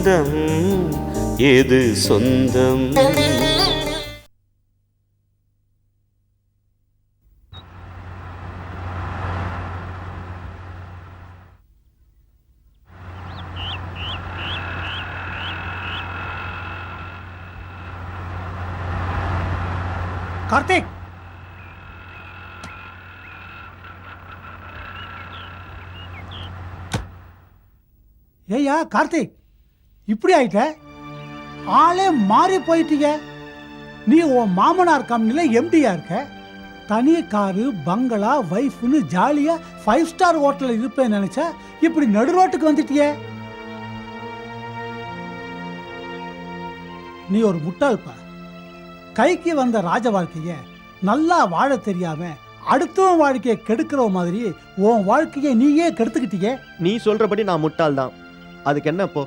பந்தம் எது சொந்தம்? கார்த்திக்! ஏய்யா கார்த்திக்! இப்படி ஆயிட்ட? ஆளே மாறி போயிட்டீங்க. நீ உன் மாமனார் கம்பெனியில் எம்டியா இருக்க? தனி காரு பங்களா வைஃப்னு ஜாலியா ஃபைவ் ஸ்டார் ஹோட்டலில் இருப்பேன்னு நினைச்சா இப்படி நடு ரோட்டுக்கு வந்துட்டியே? நீ ஒரு முட்டாள்ப்பா கைக்கு வந்த ராஜ வாழ்க்கையை நல்லா வாழ தெரியாம அடுத்தவன் வாழ்க்கையை கெடுக்கிற மாதிரி உன் வாழ்க்கையை நீயே கெடுத்துக்கிட்டியே? நீ சொல்றபடி நான் முட்டாள் தான் அதுக்கு என்ன இப்போ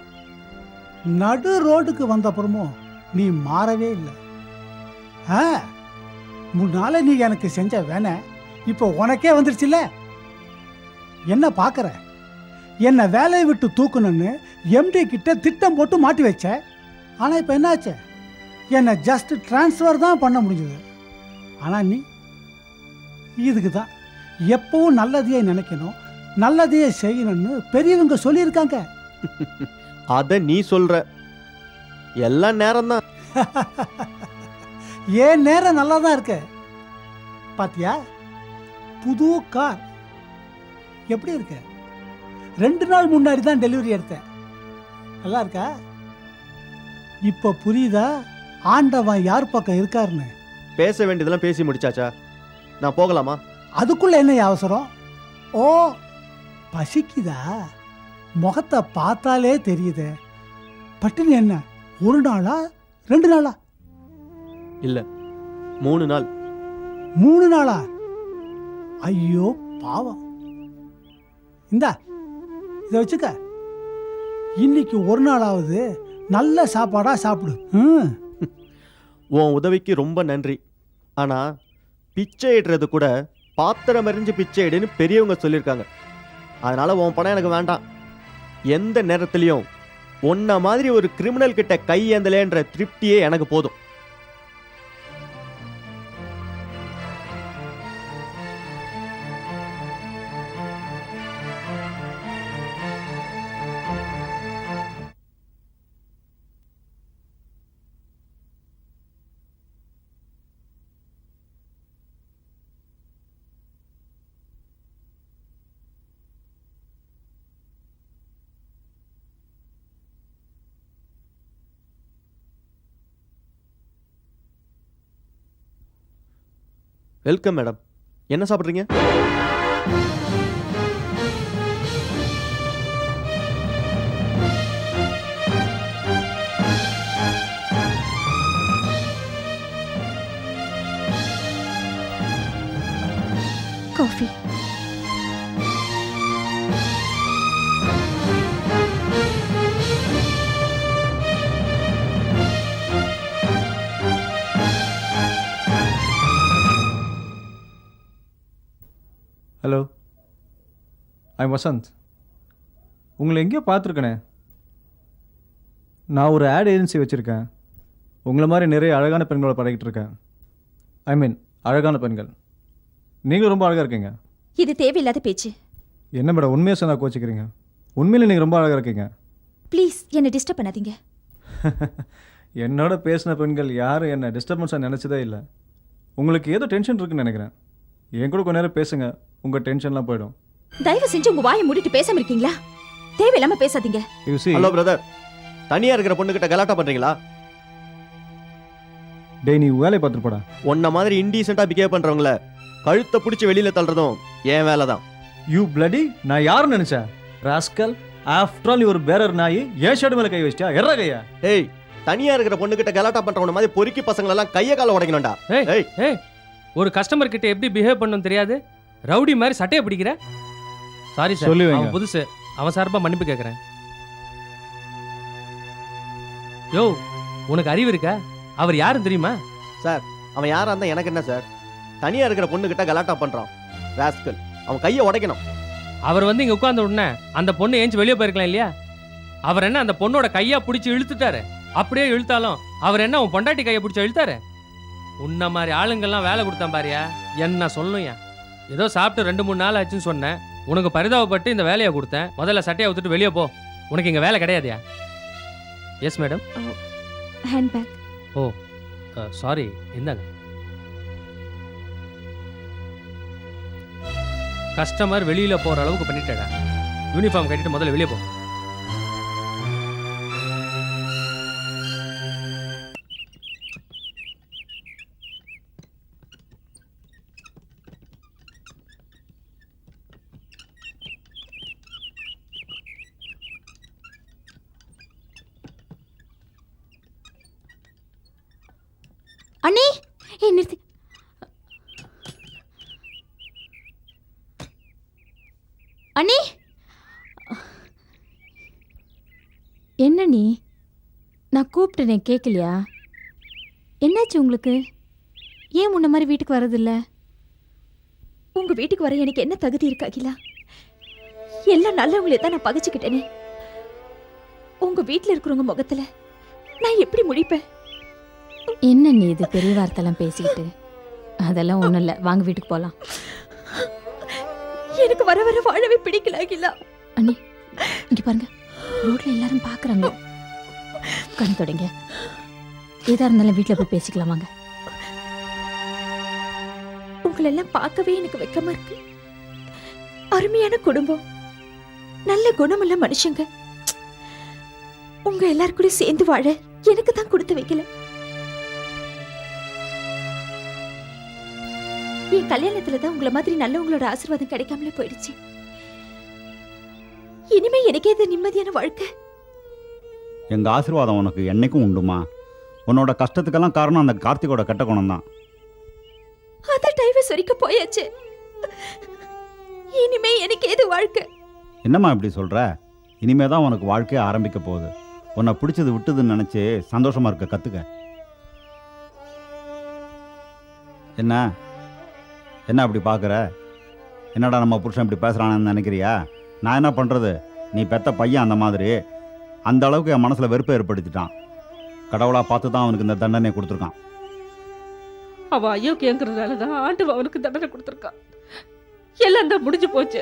நடு ரோடுக்கு வந்தப்புறமும் நீ மாறவே இல்லை. ஆ முன்னால நீ எனக்கு செஞ்ச வேணை இப்போ உனக்கே வந்துருச்சுல்ல? என்ன பார்க்குற என்னை வேலையை விட்டு தூக்கணும்னு எம்டி கிட்ட திட்டம் போட்டு மாட்டி வச்ச? ஆனால் இப்போ என்னாச்சு? என்னை ஜஸ்ட் ட்ரான்ஸ்ஃபர் தான் பண்ண முடிஞ்சது. ஆனால் நீ இதுக்கு தான் எப்பவும் நல்லதையே நினைக்கணும் நல்லதையே செய்யணும்னு பெரியவங்க சொல்லியிருக்காங்க. அத நீ சொல்ற. எல்லாம் நேரம் தான் ஏன் நேரம் நல்லா தான் இருக்கு? பாத்தியா? புது கார். எப்படி இருக்கு? ரெண்டு நாள் முன்னாடி தான் டெலிவரி எடுத்தேன். நல்லா இருக்கா? இப்ப புரியுதா? ஆண்டவன் யார் பக்கம் இருக்காருன்னு? பேச வேண்டியதெல்லாம் பேசி முடிச்சாச்சா? நான் போகலாமா? அதுக்குள்ள என்ன அவசரம்? ஓ பசிக்குதா? முகத்தை பார்த்தாலே தெரியுதே. பட்டினி என்ன? ஒரு நாளா? ரெண்டு நாளா? இல்ல மூணு நாள். மூணு நாளா? ஐயோ பாவம். இந்தா இதை வச்சுக்க. இன்னைக்கு ஒரு நாளாவது நல்ல சாப்பாடா சாப்பிடு. ம். உன் உதவிக்கு ரொம்ப நன்றி. ஆனா பிச்சை இடுறது கூட பாத்திரம் எறிஞ்சு பிச்சை இடுன்னு பெரியவங்க சொல்லியிருக்காங்க. அதனால உன் பணம் எனக்கு வேண்டாம். எந்த நேரத்துலையும் உன்ன மாதிரி ஒரு கிரிமினல் கிட்ட கையேந்தலேன்ற திருப்தியே எனக்கு போதும். Welcome madam. என்ன சாப்பிட்றீங்க? ஹலோ ஐ வசந்த் உங்களை எங்கேயோ பார்த்துருக்கனே. நான் ஒரு ஆட் ஏஜென்சி வச்சுருக்கேன். உங்களை மாதிரி நிறைய அழகான பெண்களை பழகிட்டு இருக்கேன். ஐ மீன் அழகான பெண்கள். நீங்களும் ரொம்ப அழகாக இருக்கீங்க. இது தேவையில்லாத பேச்சு. என்ன மேடம் உண்மையாக சொன்னா கோச்சிக்கிறீங்க? உண்மையில நீங்கள் ரொம்ப அழகாக இருக்கீங்க. ப்ளீஸ் என்னை டிஸ்டர்ப் பண்ணாதீங்க. என்னோட பேசின பெண்கள் யாரும் என்ன டிஸ்டர்பன்ஸாக நினச்சதே இல்லை. உங்களுக்கு ஏதோ டென்ஷன் இருக்குன்னு நினைக்கிறேன். என் கூட கொஞ்ச நேரம் பேசுங்க. உங்கள் டென்ஷன்லாம் போயிடும். தயவு செஞ்சு உங்க வாயை மூடிட்டு பேசாம இருக்கீங்களா? தேவையில்லாம பேசாதீங்க. யூ சி ஹலோ பிரதர் தனியா இருக்கிற பொண்ணுகிட்ட கலாட்டா பண்றீங்களா? டேய் நீ வேலையை பார்த்துட்டு போடா. உன்ன மாதிரி இன்டீசெண்டா பிஹேவ் பண்றவங்கள கழுத்தை பிடிச்சி வெளியில தள்ளுறதும் என் வேலை தான். யூ பிளடி நான் யாருன்னு நினைச்சேன்? ராஸ்கல் ஆஃப்டர் ஆல் ஒரு பேரர் நாய் ஏன் ஷர்ட் மேல கை வச்சிட்டியா? எர்ற கையா. ஏய் தனியா இருக்கிற பொண்ணுகிட்ட கலாட்டா பண்றவன மாதிரி பொறுக்கி பசங்கள எல்லாம் கைய கால உடைக்கணும்டா. ஏய் ஏய். ஒரு கஸ்டமர் கிட்ட எப்படி பிஹேவ் பண்ணணும் தெரியாது? ரவுடி மாதிரி சட்டையை பிடிக்கிற? சாரி சார் சொல்லி வைங்க. அவன் புதுசு. அவன் சார்பா மன்னிப்பு கேட்கறேன் யோ உனக்கு அறிவு இருக்கா? அவர் யாருன்னு தெரியுமா? அவன் யாரா இருந்தா எனக்கு என்ன சார் தனியா இருக்கிற பொண்ணுகிட்ட கலாட்டா பண்றான். ராஸ்கல் அவன் கைய உடைக்கணும். அவர் வந்து இங்க உட்கார்ந்த உடனே அந்த பொண்ணு ஏஞ்சி வெளியே போயிருக்கலாம் இல்லையா? அவர் என்ன அந்த பொண்ணோட கையா பிடிச்சி இழுத்துட்டாரு? அப்படியே இழுத்தாலும் அவர் என்ன உன் பொண்டாட்டி கையை பிடிச்சி இழுத்தாரு? உன்ன மாதிரி ஆளுங்கெல்லாம் வேலை கொடுத்தான் பாரியா. என்ன சொல்லுயா ஏதோ சாப்பிட்டு ரெண்டு மூணு நாள் ஆச்சுன்னு சொன்னேன். உனக்கு பரிதாபப்பட்டு இந்த வேலையை கொடுத்தேன். முதல்ல சட்டையை விட்டுட்டு வெளியே போ. உனக்கு இங்க வேலை கிடையாதுயா? எஸ் மேடம் ஹேண்ட்பேக் சாரி இந்தாங்க. கஸ்டமர் வெளியில போற அளவுக்கு பண்ணிட்டடா. யூனிஃபார்ம் கட்டிட்டு முதல்ல வெளியே போ. என்ன நீ? நான் கூப்பிட்டேனே கேட்கலையா என்னாச்சு உங்களுக்கு? ஏன் முன்ன மாதிரி வீட்டுக்கு வரதில்ல உங்க வீட்டுக்கு வர எனக்கு என்ன தகுதி இருக்கு அகிலா? எல்லாம் நல்லவங்களே தான் நான் பகைச்சுக்கிட்டேனே. உங்க வீட்ல இருக்கிறவங்க முகத்துல நான் எப்படி முடிப்பேன் என்ன நீ இது பெரிய வார்த்தைலாம் பேசிக்கிட்டு? அதெல்லாம் ஒன்றும் இல்லை வாங்க வீட்டுக்கு போகலாம் எனக்கு வர வர வாழவே பிடிக்கல அகிலா. அண்ணி இங்க பாருங்க. ரோட்ல எல்லாரும் பாக்குறாங்க. கண் தொடங்க. ஏதா இருந்தாலும் வீட்டுல போய் பேசிக்கலாம் வாங்க. உங்களை எல்லாம் பார்க்கவே எனக்கு வெக்கமா இருக்கு. அருமையான குடும்பம். நல்ல குணமுள்ள மனுஷங்க. உங்க எல்லாரும் சேர்ந்து வாழ எனக்கு தான் கொடுத்து வைக்கல. என் கல்யாணத்துல தான் உங்களை மாதிரி நல்லவங்களோட ஆசீர்வாதம் கிடைக்காமலே போயிடுச்சு. இனிமே எனக்கே இது நிம்மதியான வாழ்க்கை. எங்கள் ஆசீர்வாதம் உனக்கு என்னைக்கும் உண்டுமா? உன்னோட கஷ்டத்துக்கெல்லாம் காரணம் அந்த கார்த்திகோட கெட்ட குணம் தான். அதான் டைவர்ஸ் வரைக்கும் போயாச்சு. இனிமே எனக்கு ஏது வாழ்க்கை. என்னம்மா இப்படி சொல்கிற இனிமே தான் உனக்கு வாழ்க்கையே ஆரம்பிக்க போகுது. உன்னை பிடிச்சது விட்டுதுன்னு நினச்சி சந்தோஷமாக இருக்க கற்றுக்க என்ன? என்ன அப்படி பார்க்குற? என்னடா நம்ம புருஷன் இப்படி பேசுகிறான்னு நினைக்கிறியா? நான் என்ன பண்ணுறது நீ பெத்த பையன் அந்த மாதிரி. அந்த அளவுக்கு என் மனசில் வெறுப்பை ஏற்படுத்திட்டான். கடவுளாக பார்த்து தான் அவனுக்கு இந்த தண்டனையை கொடுத்துருக்கான். அவன் அயோக்கியங்கிறதுனால தான் ஆண்டவன் அவனுக்கு தண்டனை கொடுத்துருக்கான் எல்லாம் தான் முடிஞ்சு போச்சு.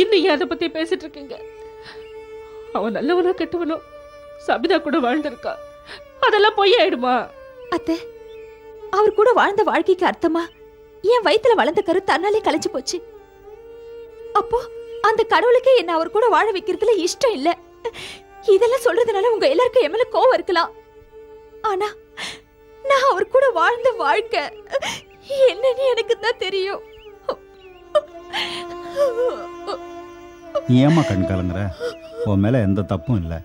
இன்னும் ஏன் அதை பத்தி பேசிட்டு இருக்கீங்க? அவன் நல்லவனோ கெட்டவனோ? சபிதா கூட வாழ்ந்திருக்கான் அதெல்லாம் பொய்யாயிடுமா அத்தை அவர் கூட வாழ்ந்த வாழ்க்கைக்கு அர்த்தமா? என் வயித்துல வளர்ந்த கரு தன்னாலே கலைஞ்சு போச்சு. அப்போ அந்த கடவுளுக்கே என்ன அவர் கூட வாழ வைக்கிறதுல இஷ்டம் இல்ல. இதெல்லாம் சொல்றதுனால உங்க எல்லாருக்கும் என் மேல கோவம் இருக்கலாம். ஆனா நான் அவர் கூட வாழ்ந்த வாழ்க்கை என்னன்னு எனக்கு தான் தெரியும். நீ ஏம்மா கண் கலங்குற? உன் மேலே எந்த தப்பும் இல்லை.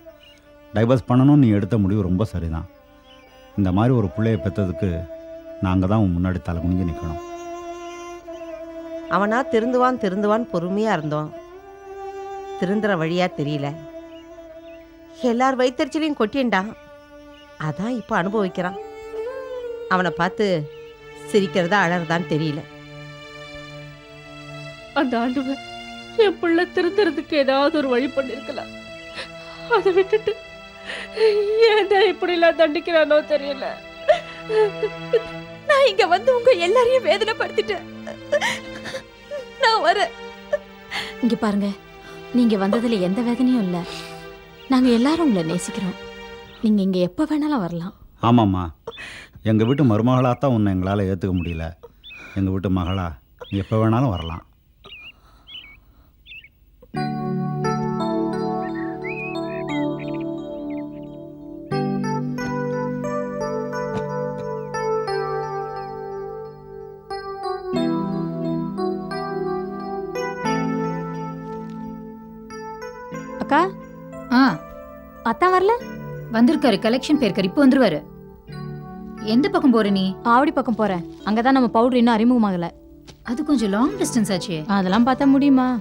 டைவர்ஸ் பண்ணணும்னு நீ எடுத்த முடிவு ரொம்ப சரிதான். இந்த மாதிரி ஒரு பிள்ளைய பெற்றதுக்கு நாங்கள் தான் உன் முன்னாடி தலை குனிஞ்சு நிற்கணும் அவனா திருந்துவான் திருந்துவான் பொறுமையா இருந்தோம். திருந்துற வழியா தெரியல. எல்லார் வயிற்றுச்சலையும் கொட்டின்டான் அதான் இப்போ அனுபவிக்கிறான். அவனை பார்த்து சிரிக்கிறதா அழறதான்னு தெரியல. அந்த ஆண்டவன் என் பிள்ளை திருந்துறதுக்கு ஏதாவது ஒரு வழி பண்ணிருக்கலாம். அதை விட்டுட்டு ஏன் இப்படி எல்லாம் தண்டிக்கிறானோ தெரியல. நான் இங்க வந்து உங்க எல்லாரையும் வேதனைப்படுத்திட்டேன். நான் வரேன். இங்க பாருங்க. நீங்க வந்ததுல எந்த வேதனையும் இல்லை. நாங்க எல்லாரும் உங்களை நேசிக்கிறோம். நீங்க இங்க எப்ப வேணாலும் வரலாம். ஆமாம்மா. எங்கள் வீட்டு மருமகளாக தான் உன்னை எங்களால் ஏற்றுக்க முடியல. எங்கள் வீட்டு மகளா நீ எப்போ வேணாலும் வரலாம். வந்திருக்காரு கலெக்ஷன் போயிருக்காரு இப்போ வந்துருவாரு. எந்த பக்கம் போற நீ? ஆவடி பக்கம் போறேன். அங்கதான் நம்ம பவுடர் இன்னும் அறிமுகமாகல. அது கொஞ்சம் லாங் டிஸ்டன்ஸ் ஆச்சே. அதெல்லாம் பார்த்தா முடியுமா?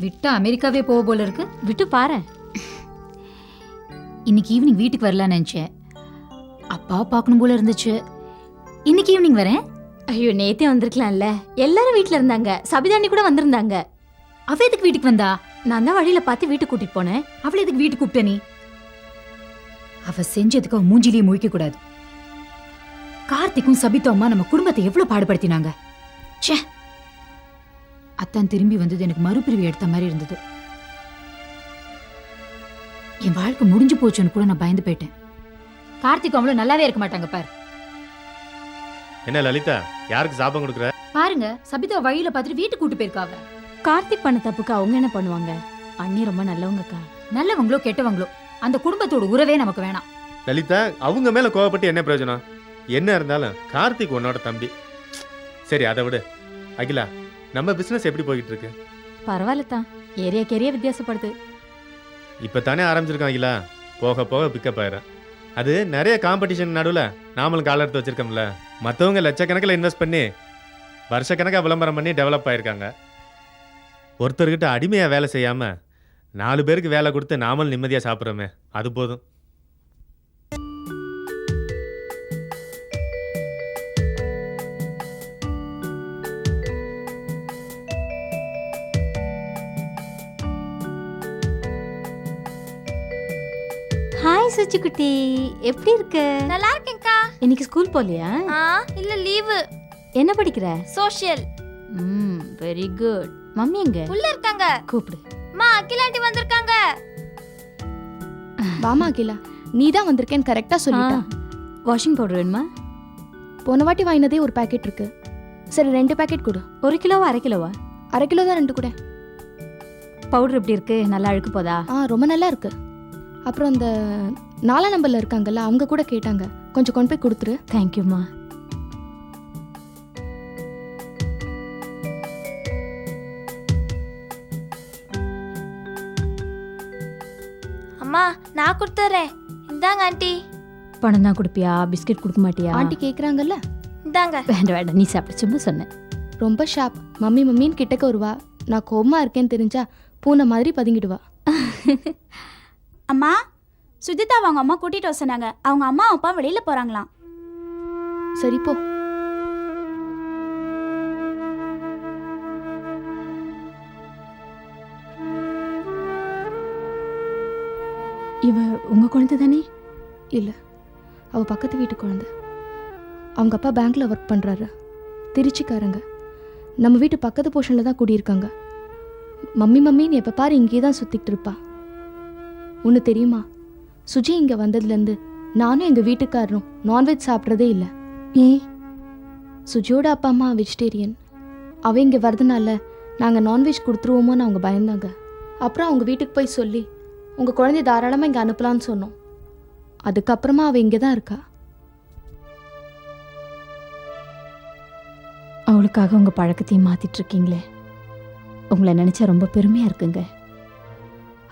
விட்டா அமெரிக்காவே போக போல இருக்கு. விட்டு பாரு இன்னைக்கு ஈவினிங் வீட்டுக்கு வரலாம்னு நினைச்சேன். அப்பா பார்க்கணும் போல இருந்துச்சு. இன்னைக்கு ஈவினிங் வரேன். ஐயோ நேத்தே வந்திருக்கலாம்ல. எல்லாரும் வீட்ல இருந்தாங்க. சபிதாண்ணி கூட வந்திருந்தாங்க. அவ எதுக்கு வீட்டுக்கு வந்தா? நான் தான் வழியில பார்த்து வீட்டுக்கு கூட்டிட்டு போனேன். அவளை எதுக்கு வீட்டுக்கு கூப்பிட்ட நீ? அவ செஞ்சதுக்கு அவ மூஞ்சிலேயே முழிக்க கூடாது. கார்த்திக்கும் சபிதா அம்மா நம்ம குடும்பத்தை எவ்வளவு பாடுபடுத்தினாங்க. ச்சே. அத்தான் திரும்பி வந்தது எனக்கு மறுபிரிவு எடுத்த மாதிரி இருந்தது. என் வாழ்க்கை முடிஞ்சு போச்சுன்னு கூட நான் பயந்து போயிட்டேன். கார்த்திக் அவளும் நல்லாவே இருக்க மாட்டாங்க பாரு. என்ன லலிதா யாருக்கு சாபம் கொடுக்குற? பாருங்க சபிதா வழியில பார்த்துட்டு வீட்டுக்கு கூட்டு போயிருக்கா அவ. கார்த்திக் பண்ண தப்புக்கு அவங்க என்ன பண்ணுவாங்க? அண்ணி ரொம்ப நல்லவங்கக்கா. நல்லவங்களோ கெட்டவங்களோ அந்த குடும்பத்தோட உறவே நமக்கு வேணாம். லலிதா அவங்க மேல கோவப்பட்டு என்ன பிரயோஜனம்? என்ன இருந்தாலும் கார்த்திக் உன்னோட தம்பி. சரி அதை விடு. அகிலா நம்ம பிசினஸ் எப்படி போயிட்டு இருக்கு பரவாயில்ல தான் ஏரியாக்கு ஏரியா வித்தியாசப்படுது. இப்போ தானே ஆரம்பிச்சிருக்கோம் அகிலா. போக போக பிக்கப் ஆயிரும். அது நிறைய காம்படிஷன் நடுவில் நாமளும் கால எடுத்து வச்சிருக்கோம்ல. மற்றவங்க லட்சக்கணக்கில் இன்வெஸ்ட் பண்ணி வருஷக்கணக்காக விளம்பரம் பண்ணி டெவலப் ஆயிருக்காங்க. ஒருத்தர்கிட்ட அடிமையாக வேலை செய்யாமல் நாலு பேருக்கு வேலை கொடுத்து நாமளும் நிம்மதியாக சாப்பிட்றோமே அது போதும். ஹாய் சுச்சி குட்டி எப்படி இருக்க? நல்லா இருக்கேன்க்கா. இன்னைக்கு ஸ்கூல் போலியா ஆ இல்ல லீவு என்ன படிக்கிற? சோஷியல் ம் வெரி குட் மம்மி எங்க? உள்ள இருக்காங்க. கூப்பிடு. மா அகிலாண்டி வந்திருக்காங்க. வாமா அகிலா. நீ தான் வந்திருக்கேன்னு கரெக்டாக சொல்லிட்டா. வாஷிங் பவுடர் வேணுமா? போன வாட்டி வாங்கினதே ஒரு பாக்கெட் இருக்கு. சரி ரெண்டு பாக்கெட் கொடு. ஒரு கிலோவா அரை கிலோவா? அரை கிலோ தான் ரெண்டு கூட. பவுடர் எப்படி இருக்கு? நல்லா அழுக்கு போதா? ஆ ரொம்ப நல்லா இருக்கு. அப்புறம் அந்த நாலாம் நம்பர்ல இருக்காங்கல்ல அவங்க கூட கேட்டாங்க. கொஞ்சம் கொண்டு போய் கொடுத்துரு. தேங்க்யூம்மா நான் கொடுத்துறேன் இந்தாங்க ஆண்டி. பணம் தான் கொடுப்பியா? பிஸ்கட் கொடுக்க மாட்டியா? ஆண்டி கேக்குறாங்கல்ல? இந்தாங்க. வேண்டாம் வேண்டாம் நீ சாப்பிட. சும்மா சொன்னேன். ரொம்ப ஷாப் மம்மி மம்மின்னு கிட்டக்க வருவா. நான் கோவமா இருக்கேன்னு தெரிஞ்சா பூனை மாதிரி பதுங்கிடுவா. அம்மா சுஜிதா அவங்க அம்மா கூட்டிட்டு வர சொன்னாங்க. அவங்க அம்மா அப்பா வெளியில போறாங்களாம். சரி போ. இவ உங்கள் குழந்தை தானே இல்லை அவள் பக்கத்து வீட்டு குழந்தை. அவங்க அப்பா பேங்க்கில் ஒர்க் பண்ணுறாரு திருச்சிக்காரங்க. நம்ம வீட்டு பக்கத்து போர்ஷனில் தான் குடியிருக்காங்க. மம்மி மம்மின்னு எப்போ பாரு இங்கே தான் சுற்றிட்டு இருப்பா. ஒன்று தெரியுமா? சுஜி இங்கே வந்ததுலேருந்து நானும் எங்கள் வீட்டுக்காரரும் நான்வெஜ் சாப்பிட்றதே இல்லை. ஏன்? சுஜியோட அப்பா அம்மா வெஜிடேரியன் அவ இங்கே வரதுனால நாங்கள் நான்வெஜ் கொடுத்துருவோமோன்னு அவங்க பயந்தாங்க. அப்புறம் அவங்க வீட்டுக்கு போய் சொல்லி உங்கள் குழந்தைய தாராளமாக இங்கே அனுப்பலான்னு சொன்னோம். அதுக்கப்புறமா அவள் இங்கே தான் இருக்கா? அவளுக்காக உங்க பழக்கத்தையும் மாத்திட்டு இருக்கீங்களே. உங்களை நினைச்சா ரொம்ப பெருமையா இருக்குங்க.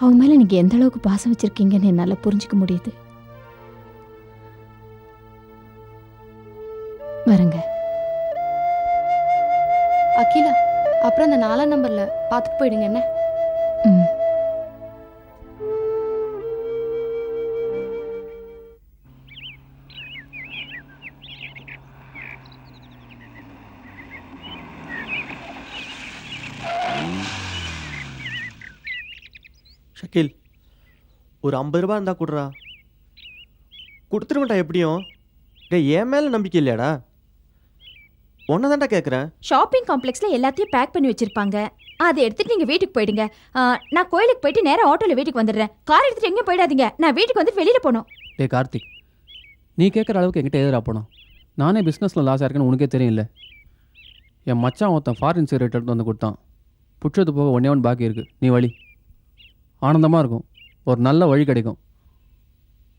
அவ மேல நீங்க எந்த அளவுக்கு பாசம் வச்சிருக்கீங்கன்னு என்னால புரிஞ்சுக்க முடியுது. வரங்க. அகிலா அப்புறம் அந்த நாலாம் நம்பரில் பார்த்துட்டு போயிடுங்க என்ன? ம். ஒரு ஐம்பது ரூபா இருந்தா கொடுறா. கொடுத்துருவேன்டா எப்படியும். டேய் என் மேலே நம்பிக்கை இல்லையாடா? ஒன்றை தான்டா கேட்குறேன் ஷாப்பிங் காம்ப்ளெக்ஸ்ல எல்லாத்தையும் பேக் பண்ணி வச்சிருப்பாங்க. அதை எடுத்துட்டு நீங்க வீட்டுக்கு போயிடுங்க. ஆ, நான் கோயிலுக்கு போயிட்டு நேரா ஆட்டோல வீட்டுக்கு வந்துடுறேன். கார் எடுத்துட்டு எங்கேயும் போயிடாதீங்க. நான் வீட்டுக்கு வந்து வெளியில போகணும். டே கார்த்திக் நீ கேட்குற அளவுக்கு என்கிட்ட எதிரா போனோம் நானே பிஸ்னஸில் லாஸ் ஆயிருக்கேன்னு உனக்கே தெரியல என் மச்சான் ஒருத்தன் ஃபாரின் சிகரெட் எடுத்து வந்து கொடுத்தான். புட்சது போக ஒன்றே ஒன்று பாக்கி இருக்குது நீ வழி. ஆனந்தமாக இருக்கும். ஒரு நல்ல வழி கிடைக்கும்.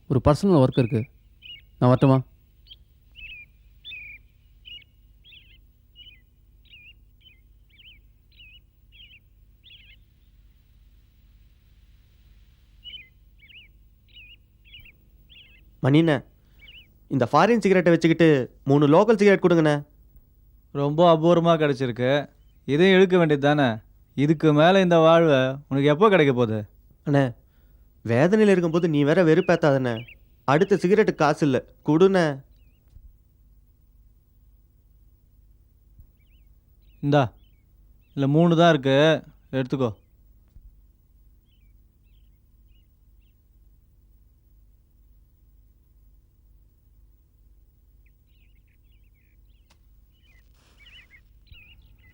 ஒரு பர்சனல் ஒர்க் இருக்குது நான் வரட்டுமா? மணிண்ணே இந்த ஃபாரின் சிகரெட்டை வச்சுக்கிட்டு மூணு லோக்கல் சிகரெட் கொடுங்கண்ணே. ரொம்ப அபூர்வமாக கிடச்சிருக்கு. இதையும் இழுக்க வேண்டியது தானே இதுக்கு மேலே இந்த வாழ்வை உனக்கு எப்போ கிடைக்க போகுது? அண்ணே வேதனையில் இருக்கும்போது நீ வேற வெறுப்பேத்தாதண்ண அடுத்த சிகரெட்டு காசு இல்லை கொடுண்ண இந்தா. இல்லை மூணு தான் இருக்கு. எடுத்துக்கோ.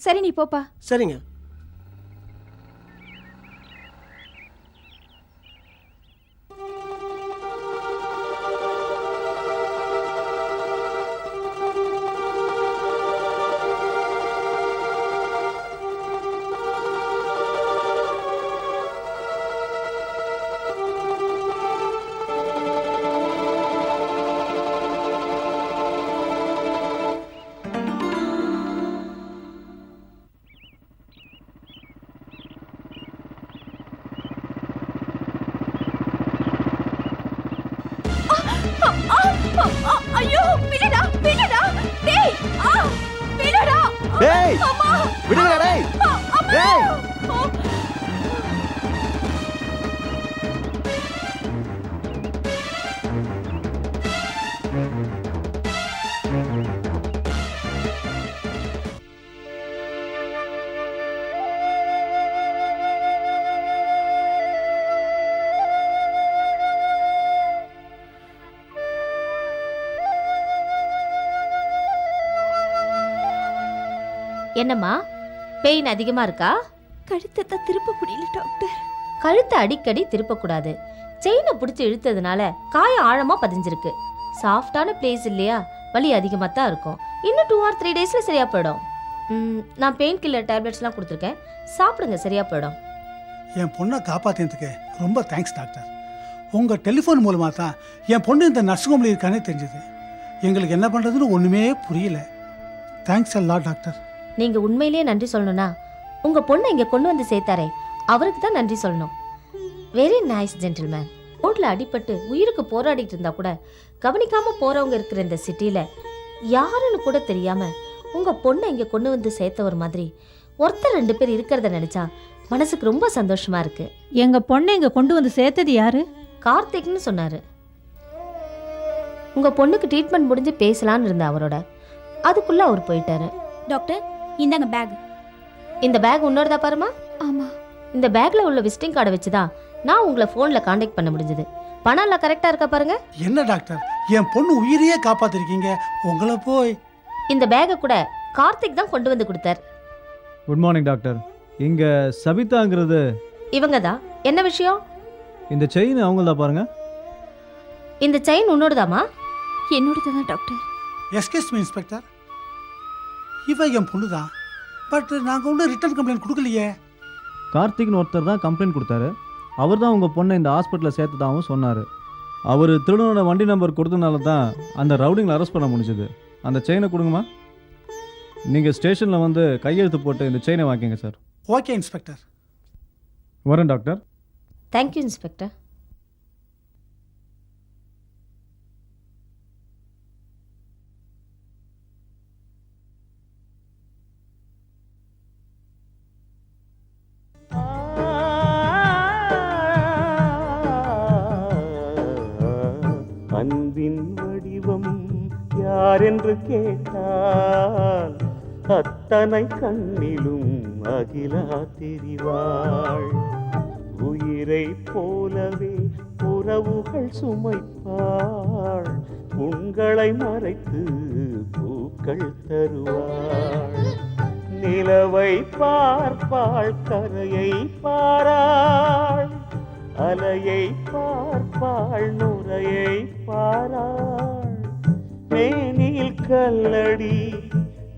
சரி நீ போப்பா. சரிங்க. ஐயோ விடுடா விடுடா டேய் ஆ விடுடா டேய் அம்மா என்னம்மா பெயின் அதிகமா இருக்கா? கழுத்தை தான் திருப்ப முடியல டாக்டர் கழுத்தை அடிக்கடி திருப்பக்கூடாது. செயினை பிடிச்சி இழுத்ததுனால காயம் ஆழமா பதிஞ்சிருக்கு. சாஃப்டான பிளேஸ் இல்லையா? வலி அதிகமாக தான் இருக்கும். இன்னும் டூ ஆர் த்ரீ டேஸில் சரியா போயிடும். ம், நான் பெயின் கில்லர் டேப்லெட்ஸ்லாம் கொடுத்துருக்கேன். சாப்பிடுங்க சரியா போயிடும். என் பொண்ணை காப்பாற்றினதுக்கு ரொம்ப தேங்க்ஸ் டாக்டர் உங்கள் டெலிஃபோன் மூலமாக தான் என் பொண்ணு இந்த நர்சிங் ஹோமில் இருக்கானே தெரிஞ்சது. எங்களுக்கு என்ன பண்ணுறதுன்னு ஒன்றுமே புரியல. தேங்க்ஸ் அல்லா டாக்டர் நீங்க உண்மையிலேயே நன்றி சொல்லணும்னா உங்க பொண்ணை இங்க கொண்டு வந்து சேர்த்தாரே அவருக்கு தான் நன்றி சொல்லணும். வெரி நைஸ் ஜென்டில்மேன் ரோட்ல அடிபட்டு உயிருக்கு போராடிட்டு இருந்தா கூட கவனிக்காம போறவங்க இருக்கிற இந்த சிட்டில யாருன்னு கூட தெரியாம உங்க பொண்ணை இங்க கொண்டு வந்து சேர்த்தவர் மாதிரி ஒருத்தர் ரெண்டு பேர் இருக்கிறத நினைச்சா மனசுக்கு ரொம்ப சந்தோஷமா இருக்கு. எங்க பொண்ணை இங்க கொண்டு வந்து சேர்த்தது யாரு? கார்த்திக்னு சொன்னாரு. உங்க பொண்ணுக்கு ட்ரீட்மெண்ட் முடிஞ்சு பேசலாம்னு இருந்த அவரோட அதுக்குள்ள அவர் போயிட்டாரு. டாக்டர் இந்தாங்க பேக் இந்த பேக் உன்னோடதா பாருமா? ஆமா. இந்த பேக்ல உள்ள விசிட்டிங் கார்டை வச்சு தான் நான் உங்களை ஃபோன்ல காண்டாக்ட் பண்ண முடிஞ்சது. பணம் எல்லாம் கரெக்டா இருக்கா பாருங்க? என்ன டாக்டர் என் பொண்ணு உயிரையே காப்பாத்திருக்கீங்க. உங்களை போய். இந்த பேக்கை கூட கார்த்திக் தான் கொண்டு வந்து கொடுத்தார். குட் மார்னிங் டாக்டர் இங்கே சபிதாங்கிறது இவங்க தான் என்ன விஷயம்? இந்த செயின் அவங்களதா பாருங்க. இந்த செயின் உன்னோடதாமா? என்னோடது தான் டாக்டர் எஸ்கேஸ் மீ இன்ஸ்பெக்டர் இவ என் பொண்ணு தான் பட் நாங்கள் ஒன்றும் ரிட்டர்ன் கம்ப்ளைண்ட் கொடுக்கலையே. கார்த்திக்னு ஒருத்தர் தான் கம்ப்ளைண்ட் கொடுத்தாரு. அவர் தான் உங்கள் பொண்ணை இந்த ஹாஸ்பிட்டலில் சேர்த்ததாகவும் சொன்னார். அவர் திருடனோட வண்டி நம்பர் கொடுத்தனால தான் அந்த ரவுடிங்களை அரெஸ்ட் பண்ண முடிஞ்சது. அந்த செயினை கொடுங்கம்மா. நீங்கள் ஸ்டேஷனில் வந்து கையெழுத்து போட்டு இந்த செயினை வாங்கிங்க சார் ஓகே இன்ஸ்பெக்டர் வரேன் டாக்டர் தேங்க்யூ இன்ஸ்பெக்டர் அத்தனை கண்ணிலும் அகிலா தெரிவாள். உயிரை போலவே உறவுகள் சுமைப்பாள். உங்களை மறைத்து பூக்கள் தருவாள். நிலவை பார்ப்பாள் கரையை பாராள். அலையை பார்ப்பாள் நுரையை பாராள். மேனில் கல்லடி